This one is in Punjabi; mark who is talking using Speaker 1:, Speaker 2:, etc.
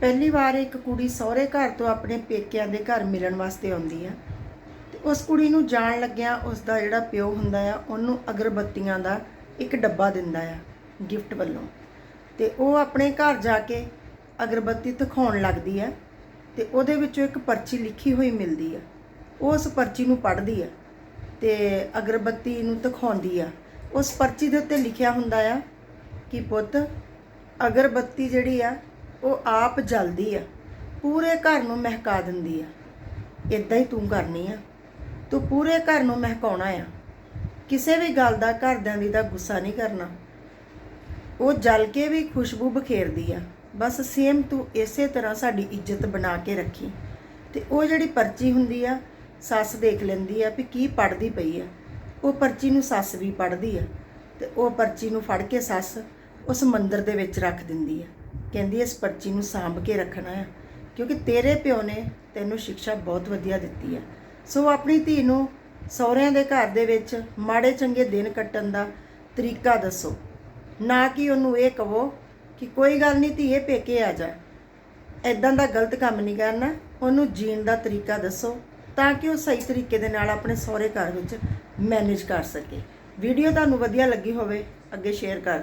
Speaker 1: ਪਹਿਲੀ ਵਾਰ ਇੱਕ ਕੁੜੀ ਸਹੁਰੇ ਘਰ ਤੋਂ ਆਪਣੇ ਪੇਕਿਆਂ ਦੇ ਘਰ ਮਿਲਣ ਵਾਸਤੇ ਆਉਂਦੀ ਆ। ਤੇ ਉਸ ਕੁੜੀ ਨੂੰ ਜਾਣ ਲੱਗਿਆ ਉਸ ਦਾ ਜਿਹੜਾ ਪਿਓ ਹੁੰਦਾ ਆ, ਉਹਨੂੰ ਅਗਰਬੱਤੀਆਂ ਦਾ ਇੱਕ ਡੱਬਾ ਦਿੰਦਾ ਆ, ਗਿਫਟ ਵੱਲੋਂ। ਤੇ ਉਹ ਆਪਣੇ ਘਰ ਜਾ ਕੇ ਅਗਰਬੱਤੀ ਦਿਖਾਉਣ ਲੱਗਦੀ ਆ ਤੇ ਉਹਦੇ ਵਿੱਚੋਂ ਇੱਕ ਪਰਚੀ ਲਿਖੀ ਹੋਈ ਮਿਲਦੀ ਆ। ਉਹ ਉਸ ਪਰਚੀ ਨੂੰ ਪੜ੍ਹਦੀ ਆ ਤੇ ਅਗਰਬੱਤੀ ਨੂੰ ਦਿਖਾਉਂਦੀ ਆ। ਉਸ ਪਰਚੀ ਦੇ ਉੱਤੇ ਲਿਖਿਆ ਹੁੰਦਾ ਆ ਕਿ ਪੁੱਤ, ਅਗਰਬੱਤੀ ਜਿਹੜੀ ਆ ਉਹ ਆਪ ਜਲਦੀ ਆ। ਪੂਰੇ ਘਰ ਨੂੰ ਮਹਿਕਾ ਦਿੰਦੀ ਆ। ਇਦਾਂ ਹੀ ਤੂੰ ਕਰਨੀ ਆ। ਤੂੰ ਪੂਰੇ ਘਰ ਨੂੰ ਮਹਿਕਾਉਣਾ ਆ। ਕਿਸੇ ਵੀ ਗੱਲ ਦਾ ਘਰਦਿਆਂ ਦੀ ਦਾ ਗੁੱਸਾ ਨਹੀਂ ਕਰਨਾ। ਉਹ ਜਲ ਕੇ ਵੀ ਖੁਸ਼ਬੂ ਬਖੇਰਦੀ ਆ। ਬਸ ਸੇਮ ਤੂੰ ਇਸੇ ਤਰ੍ਹਾਂ ਸਾਡੀ ਇੱਜ਼ਤ ਬਣਾ ਕੇ ਰੱਖੀ। ਤੇ ਉਹ ਜਿਹੜੀ ਪਰਚੀ ਹੁੰਦੀ ਆ, ਸੱਸ ਦੇਖ ਲੈਂਦੀ ਆ ਵੀ ਕੀ ਪੜਦੀ ਪਈ ਆ। ਉਹ ਪਰਚੀ ਨੂੰ ਸੱਸ ਵੀ ਪੜਦੀ ਆ। ਤੇ ਉਹ ਪਰਚੀ ਨੂੰ ਫੜ ਕੇ ਸੱਸ ਉਸ ਮੰਦਰ ਦੇ ਵਿੱਚ ਰੱਖ ਦਿੰਦੀ ਆ। ਕਹਿੰਦੀ ਇਸ ਪਰਚੀ ਨੂੰ ਸਾਂਭ ਕੇ ਰੱਖਣਾ ਆ, ਕਿਉਂਕਿ ਤੇਰੇ ਪਿਓ ਨੇ ਤੈਨੂੰ ਸਿੱਖਿਆ ਬਹੁਤ ਵਧੀਆ ਦਿੱਤੀ ਆ। ਸੋ ਆਪਣੀ ਧੀ ਨੂੰ ਸਹੁਰਿਆਂ ਦੇ ਘਰ ਦੇ ਵਿੱਚ ਮਾੜੇ ਚੰਗੇ ਦਿਨ ਕੱਟਣ ਦਾ ਤਰੀਕਾ ਦੱਸੋ। ਨਾ ਕਿ ਉਹਨੂੰ ਇਹ ਕਹੋ ਕਿ ਕੋਈ ਗੱਲ ਨਹੀਂ ਧੀਏ, ਪੇਕੇ ਆ ਜਾ। ਐਦਾਂ ਦਾ ਗਲਤ ਕੰਮ ਨਹੀਂ ਕਰਨਾ, ਉਹਨੂੰ ਜੀਣ ਦਾ ਤਰੀਕਾ ਦੱਸੋ ਤਾਂ ਕਿ ਉਹ ਸਹੀ ਤਰੀਕੇ ਦੇ ਨਾਲ ਆਪਣੇ ਸਹੁਰੇ ਘਰ ਵਿੱਚ ਮੈਨੇਜ ਕਰ ਸਕੇ। ਵੀਡੀਓ ਤੁਹਾਨੂੰ ਵਧੀਆ ਲੱਗੀ ਹੋਵੇ, ਅੱਗੇ ਸ਼ੇਅਰ ਕਰ